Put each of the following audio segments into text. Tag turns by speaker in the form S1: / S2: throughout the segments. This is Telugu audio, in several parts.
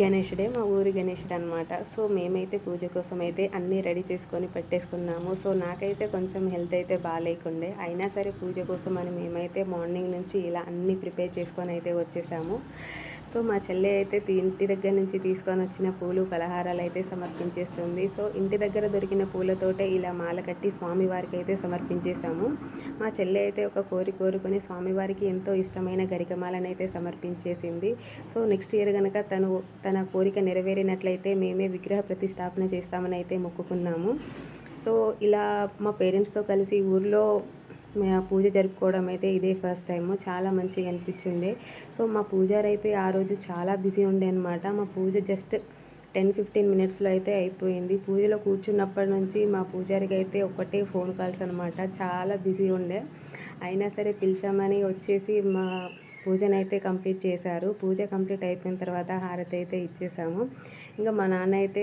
S1: గణేషుడే మా ఊరి గణేషుడు అనమాట సో మేమైతే పూజ కోసం అయితే అన్నీ రెడీ చేసుకొని పెట్టేసుకున్నాము. సో నాకైతే కొంచెం హెల్త్ అయితే బాగాలేకుండే. అయినా సరే పూజ కోసం అని మేమైతే మార్నింగ్ నుంచి ఇలా అన్నీ ప్రిపేర్ చేసుకొని అయితే వచ్చేసాము. సో మా చెల్లె అయితే ఇంటి దగ్గర నుంచి తీసుకొని వచ్చిన పూలు పలహారాలు అయితే సమర్పించేస్తుంది. సో ఇంటి దగ్గర దొరికిన పూలతోటే ఇలా మాల కట్టి స్వామివారికి అయితే సమర్పించేశాము మా చెల్లె అయితే ఒక కోరి కోరుకొని స్వామివారికి ఎంతో ఇష్టమైన గరికమాలను అయితే సమర్పించేసింది. సో నెక్స్ట్ ఇయర్ కనుక తను తన కోరిక నెరవేరినట్లయితే మేమే విగ్రహ ప్రతిష్టాపన చేస్తామని అయితే మొక్కుకున్నాము. సో ఇలా మా పేరెంట్స్తో కలిసి ఊర్లో పూజ జరుపుకోవడం అయితే ఇదే ఫస్ట్ టైము. చాలా మంచిగా అనిపించిండే సో మా పూజారి అయితే ఆ రోజు చాలా బిజీ ఉండే అనమాట మా పూజ జస్ట్ టెన్ ఫిఫ్టీన్ మినిట్స్లో అయితే అయిపోయింది. పూజలో కూర్చున్నప్పటి నుంచి మా పూజారికి అయితే ఒకటే ఫోన్ కాల్స్ అనమాట చాలా బిజీ ఉండే. అయినా సరే పిలిచామని వచ్చేసి మా పూజనైతే కంప్లీట్ చేశారు. పూజ కంప్లీట్ అయిపోయిన తర్వాత హారతి అయితే ఇచ్చేసాము. ఇంకా మా నాన్న అయితే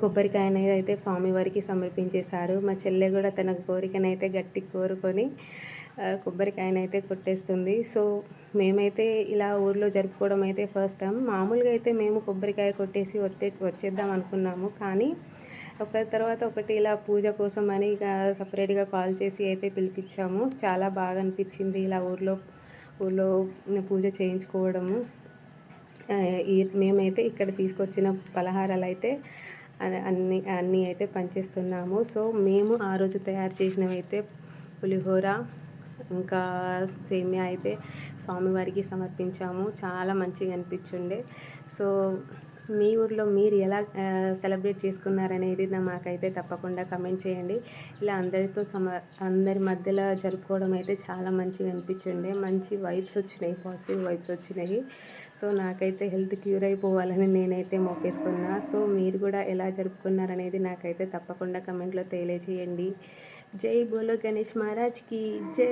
S1: కొబ్బరికాయన అయితే స్వామివారికి సమర్పించేశారు. మా చెల్లె కూడా తన కోరికనైతే గట్టి కోరుకొని కొబ్బరికాయనైతే కొట్టేస్తుంది. సో మేమైతే ఇలా ఊర్లో జరుపుకోవడం అయితే ఫస్ట్ టైం. మామూలుగా అయితే మేము కొబ్బరికాయ కొట్టేసి వచ్చే వచ్చేద్దాం అనుకున్నాము. కానీ ఒక తర్వాత ఒకటి ఇలా పూజ కోసం అని ఇక సపరేట్గా కాల్ చేసి అయితే పిలిపించాము. చాలా బాగా అనిపించింది ఇలా ఊర్లో ఊర్లో పూజ చేయించుకోవడము. ఈ మేమైతే ఇక్కడ తీసుకొచ్చిన పలహారాలు అయితే అన్ని అన్నీ అయితే పనిచేస్తున్నాము. సో మేము ఆ రోజు తయారు చేసినవి అయితే పులిహోర ఇంకా సేమియా అయితే స్వామివారికి సమర్పించాము. చాలా మంచిగా అనిపించుండే. సో మీ ఊర్లో మీరు ఎలా సెలబ్రేట్ చేసుకున్నారనేది మాకైతే తప్పకుండా కమెంట్ చేయండి. ఇలా అందరితో సమ అందరి మధ్యలో జరుపుకోవడం అయితే చాలా మంచిగా అనిపించిండే మంచి వైబ్స్ వచ్చినాయి పాజిటివ్ వైబ్స్ వచ్చినాయి. సో నాకైతే హెల్త్ క్యూర్ అయిపోవాలని నేనైతే మొక్కేసుకున్నా సో మీరు కూడా ఎలా జరుపుకున్నారనేది నాకైతే తప్పకుండా కమెంట్లో తెలియజేయండి. జై బోలో గణేష్ మహారాజ్కి జై.